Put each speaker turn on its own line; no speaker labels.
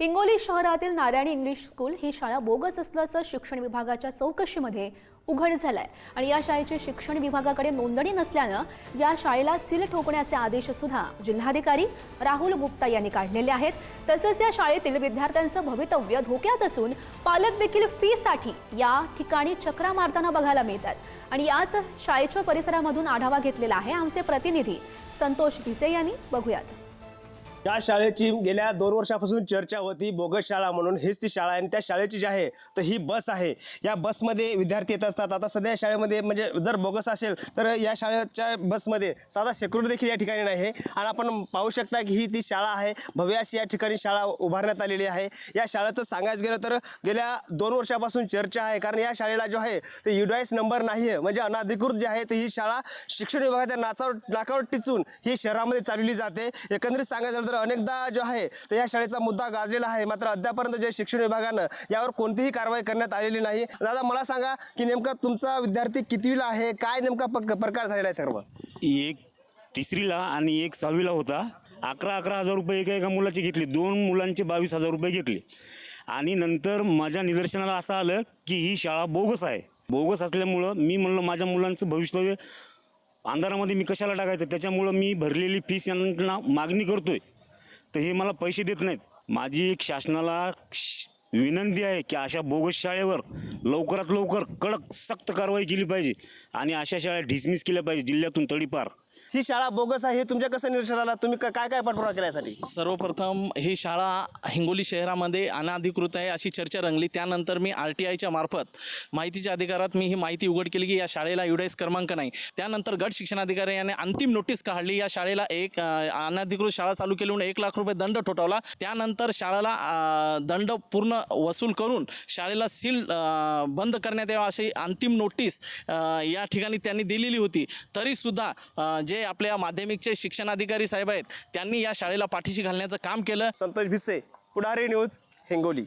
हिंगोली शहरातील Narayani English school ही शाळा bogus असल्याचं शिक्षण विभागाच्या चौकशीमध्ये उघड झालंय. आणि या शाळेची शिक्षण विभागाकडे नोंदणी नसल्यानं या शाळेला सील ठोकण्याचे आदेश सुद्धा जिल्हाधिकारी राहुल गुप्ता यांनी काढलेले आहेत. तसंच या शाळेतील विद्यार्थ्यांचं भवितव्य धोक्यात असून पालक देखील फीसाठी या ठिकाणी चक्रा मारताना बघायला मिळतात. आणि याच शाळेच्या परिसरामधून आढावा घेतलेला आहे आमचे प्रतिनिधी संतोष भिसे यांनी. बघूयात.
या शाळेची गेल्या दोन वर्षापासून चर्चा होती बोगस शाळा म्हणून. हीच ती शाळा आहे आणि त्या शाळेची जी आहे तर ही बस आहे. या बसमध्ये विद्यार्थी येत असतात. आता सध्या शाळेमध्ये म्हणजे जर बोगस असेल तर या शाळेच्या बसमध्ये साधा सेक्युरिटी देखील या ठिकाणी नाही आहे. आणि आपण पाहू शकता की ही ती शाळा आहे. भव्य अशी या ठिकाणी शाळा उभारण्यात आलेली आहे. या शाळेचं सांगायचं गेलं तर गेल्या दोन वर्षापासून चर्चा आहे. कारण या शाळेला जो आहे ते युडायस नंबर नाही आहे. म्हणजे अनाधिकृत जे आहे तर ही शाळा शिक्षण विभागाच्या नाचावर नाकावर टिचून ही शहरामध्ये चालवली जाते. एकंदरीत सांगायचं तर अनेकदा जो आहे तर या शाळेचा मुद्दा गाजलेला आहे. मात्र अद्यापर्यंत जे शिक्षण विभागानं यावर कोणतीही कारवाई करण्यात आलेली नाही. दादा मला सांगा की नेमका तुमचा विद्यार्थी कितवीला आहे? काय नेमका पक- प्रकार झालेला आहे सर्व?
एक तिसरीला आणि एक सहावीला होता. अकरा अकरा हजार रुपये एका एका मुलाचे घेतले. दोन मुलांचे बावीस हजार रुपये घेतले. आणि नंतर माझ्या निदर्शनाला असं आलं की ही शाळा बोगस आहे. बोगस असल्यामुळं मी म्हणलं माझ्या मुलांचं भविष्यव्य अंधारामध्ये मी कशाला टाकायचं? त्याच्यामुळं मी भरलेली फीस यांना मागणी करतोय. तर हे मला पैसे देत नाहीत. माझी एक शासनाला विनंती आहे की अशा बोगस शाळेवर लवकरात लवकर कडक सक्त कारवाई केली पाहिजे आणि अशा शाळा डिसमिस केल्या पाहिजे जिल्ह्यातून तडीपार.
ही शाळा बोगस आहे हे तुमच्या कसं निरीक्षण आला? तुम्ही का- काय काय पाठपुरावा केला यासाठी
सर्वप्रथम ही शाळा हिंगोली शहरामध्ये अनाधिकृत आहे अशी चर्चा रंगली. त्यानंतर मी आर टी आयच्या मार्फत माहितीच्या अधिकारात मी ही माहिती उघड केली की या शाळेला युडाईस क्रमांक नाही. त्यानंतर गट शिक्षणाधिकारी याने अंतिम नोटीस काढली. या शाळेला एक अनाधिकृत अनधिकृत शाळा चालू केली म्हणून एक लाख रुपये दंड ठोठावला. त्यानंतर शाळेला दंड पूर्ण वसूल करून शाळेला सील बंद करण्यात यावं अशी अंतिम नोटीस या ठिकाणी त्यांनी दिलेली होती. तरीसुद्धा जे जे आपल्या माध्यमिकचे शिक्षण अधिकारी साहेब आहेत त्यांनी या शाळेला पाठीशी घालण्याचं काम केलं.
संतोष भिसे पुढारी न्यूज हिंगोली.